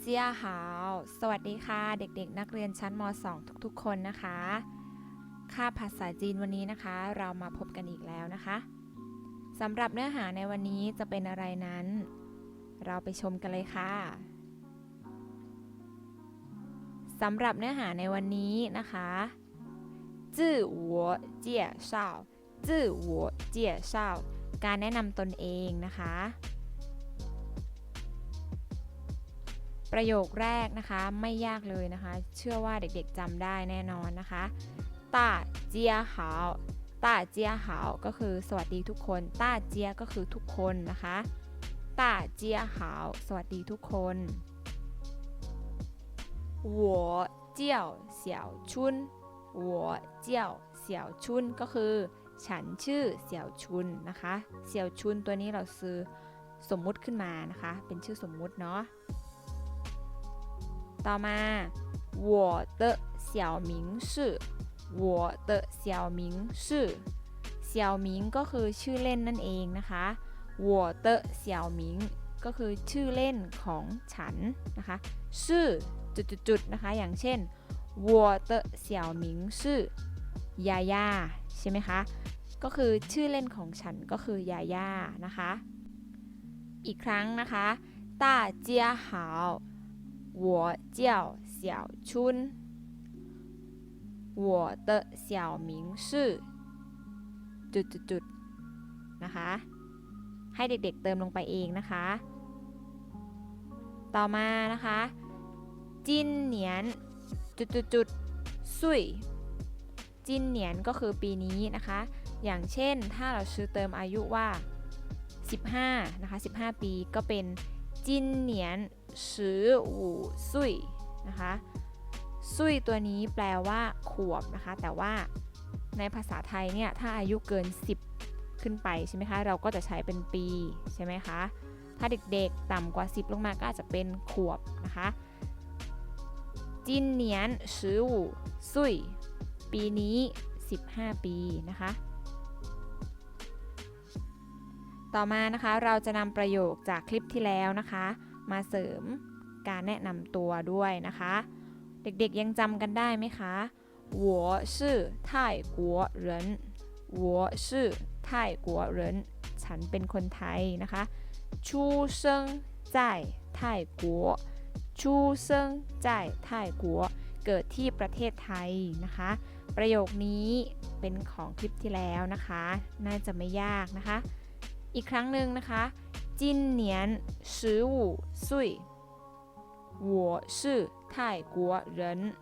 เจียหาว สวัสดีค่ะ เด็กๆ นักเรียนชั้นม .2 ทุกๆ คนนะคะ ค่าภาษาจีนวันนี้นะคะ เรามาพบกันอีกแล้วนะคะสำหรับเนื้อหาในวันนี้จะเป็นอะไรนั้น เราไปชมกันเลยค่ะสำหรับเนื้อหาในวันนี้นะคะจื่อหัวเจียเฉาจื่อหัวเจียเฉาการแนะนำตนเองนะคะ ประโยคแรกนะคะไม่ยากเลยนะคะ เชื่อว่าเด็กๆจำได้แน่นอนนะคะต้าเจียหาวต้าเจียหาวก็คือสวัสดีทุกคนต้าเจียก็คือทุกคนนะคะต้าเจียหาวสวัสดีทุกคน我叫小春我叫小春ก็คือ ฉันชื่อเสี่ยวชุนนะคะเสี่ยวชุนตัวนี้เราซื้อสมมุติขึ้นมานะคะ เป็นชื่อสมมุติเนาะ ต่อมา我的小名是我的小名是เสี่ยวหมิงก็คือชื่อเล่นนั่นเองนะคะ我的小名ก็คือชื่อเล่นของฉันนะคะชื่อจุดๆๆนะคะ อย่างเช่น我的小名是ยาย่าใช่ไหมคะ ก็คือชื่อเล่นของฉันก็คือยาย่านะคะ อีกครั้งนะคะต้าเจียหาว 我叫小春我的小名是จุดๆๆนะคะ ให้เด็กๆเติมลงไปเองนะคะ ต่อมานะคะจินเหนียนจุดๆๆซุยจินเหนียนก็คือปีนี้นะคะ อย่างเช่นถ้าเราชื่อเติมอายุว่า 15 นะคะ 15 ปีก็เป็น จินเหนียน15ซุยนะคะซุยตัวนี้แปลว่าขวบนะคะ แต่ว่าในภาษาไทยเนี่ย ถ้าอายุเกิน 10 ขึ้นไปใช่ไหมคะ เราก็จะใช้เป็นปีใช่ไหมคะ ถ้าเด็กๆ ต่ำกว่า 10 ลงมาก็อาจจะเป็นขวบนะคะจินเหนียน15ซุยปีนี้ 15 ปีนะคะ ต่อมานะคะเราจะนำประโยคจากคลิปที่แล้วนะคะ มาเสริมการแนะนำตัวด้วยนะคะ เด็กๆยังจำกันได้ไหมคะ我是泰国人我是泰国人ฉันเป็นคนไทยนะคะ出生在泰国出生在泰国เกิดที่ประเทศไทยนะคะ ประโยคนี้เป็นของคลิปที่แล้วนะคะ น่าจะไม่ยากนะคะ อีกครั้งหนึ่งนะคะ今年十五岁我是泰国人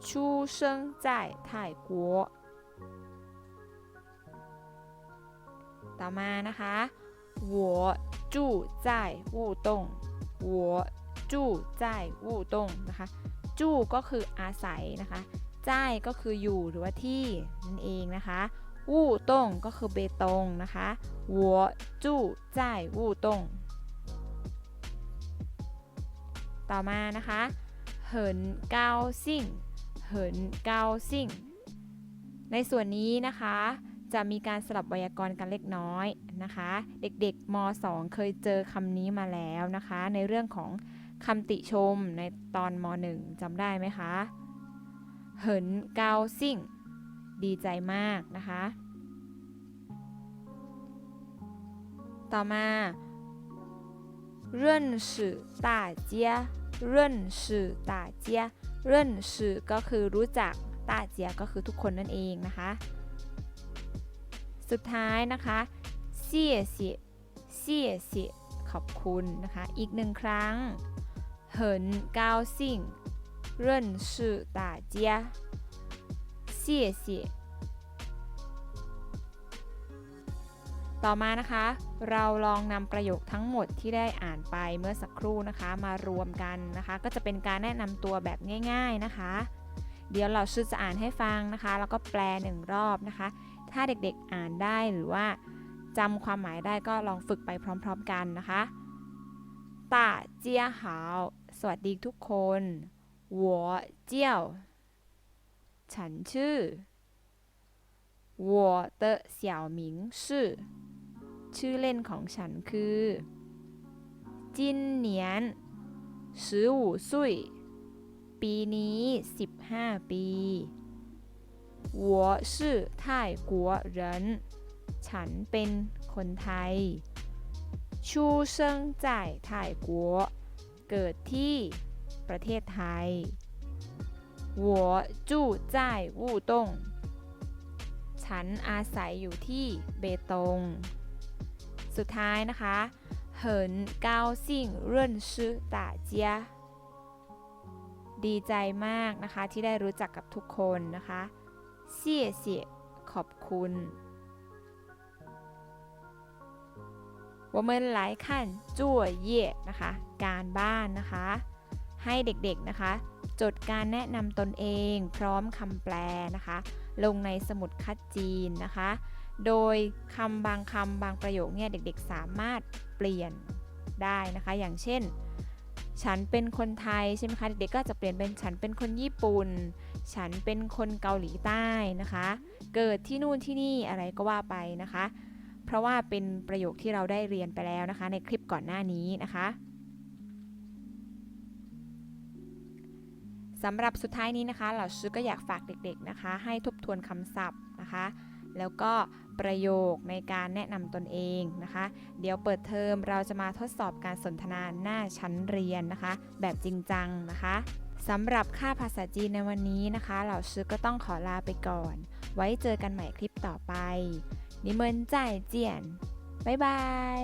出生在泰国ต่อมานะคะ我住在雾洞我住在雾洞นะคะจู้ก็คืออาศัยนะคะจ้ายก็คืออยู่หรือว่าที่นั่นเองนะคะ วู่ต้งก็คือเบตงนะคะหัวจู่จวู่ต้งต่อมานะคะเหินเกาซิ่งเหินเกาซิ่ง ในส่วนนี้นะคะจะมีการสลับไวยากรณ์กันเล็กน้อยนะคะ เด็กๆม 2 เคยเจอคำนี้มาแล้วนะคะ ในเรื่องของคำติชมในตอนม 1จำได้ไหมคะ เหินเกาซิ่ง ดีใจมากนะคะ ต่อมา认识大家认识大家认识ก็คือรู้จักตาเจียก็คือทุกคนนั่นเองนะคะ สุดท้ายนะคะเสียเสียเสียเสียขอบคุณนะคะ อีกหนึ่งครั้ง很高兴认识大家谢谢ต่ ต่อมานะคะ เราลองนำประโยคทั้งหมดที่ได้อ่านไปเมื่อสักครู่นะคะ มารวมกันนะคะ ก็จะเป็นการแนะนำตัวแบบง่าย ๆนะคะ เดี๋ยวเราชื่อจะอ่านให้ฟังนะคะ แล้วก็แปลหนึ่งรอบนะคะ ถ้าเด็กๆอ่านได้หรือว่าจำความหมายได้ก็ลองฝึกไปพร้อมๆกันนะคะตาเจียหาวสวัสดีทุกคน我叫 ฉันชื่อ我的小名是ชื่อเล่นของฉันคือจินเหนียน 15岁ปีนี้ 15 ปี我是泰国人ฉันเป็นคนไทย出生在泰国เกิดที่ประเทศไทย 我住在雾洞ฉันอาศัยอยู่ที่เบตง สุดท้ายนะคะ很高兴认识大家ดีใจมากนะคะที่ได้รู้จักกับทุกคนนะคะเสี่ยเสี่ยขอบคุณ我们来看作业นะคะ การบ้านนะคะ ให้เด็กๆนะคะ จดการแนะนำตนเองพร้อมคำแปลนะคะ ลงในสมุดคัดจีนนะคะ โดยคำบางคำบางประโยคเนี่ยเด็กๆ สามารถเปลี่ยนได้นะคะ อย่างเช่น ฉันเป็นคนไทยใช่ไหมคะเด็กๆก็จะเปลี่ยนเป็นฉันเป็นคนญี่ปุ่น ฉันเป็นคนเกาหลีใต้นะคะ เกิดที่นู่นที่นี่อะไรก็ว่าไปนะคะ เพราะว่าเป็นประโยคที่เราได้เรียนไปแล้วนะคะ ในคลิปก่อนหน้านี้นะคะ สำหรับสุดท้ายนี้นะคะเราชื่อก็อยากฝากเด็กๆนะคะ ให้ทบทวนคำศัพท์นะคะ แล้วก็ประโยคในการแนะนำตนเองนะคะ เดี๋ยวเปิดเทอมเราจะมาทดสอบการสนทนาหน้าชั้นเรียนนะคะ แบบจริงจังนะคะสำหรับค่าภาษาจีนในวันนี้นะคะเหล่าชื่อก็ต้องขอลาไปก่อน ไว้เจอกันใหม่คลิปต่อไปนิเมินจ่ายเจียน บ๊ายบาย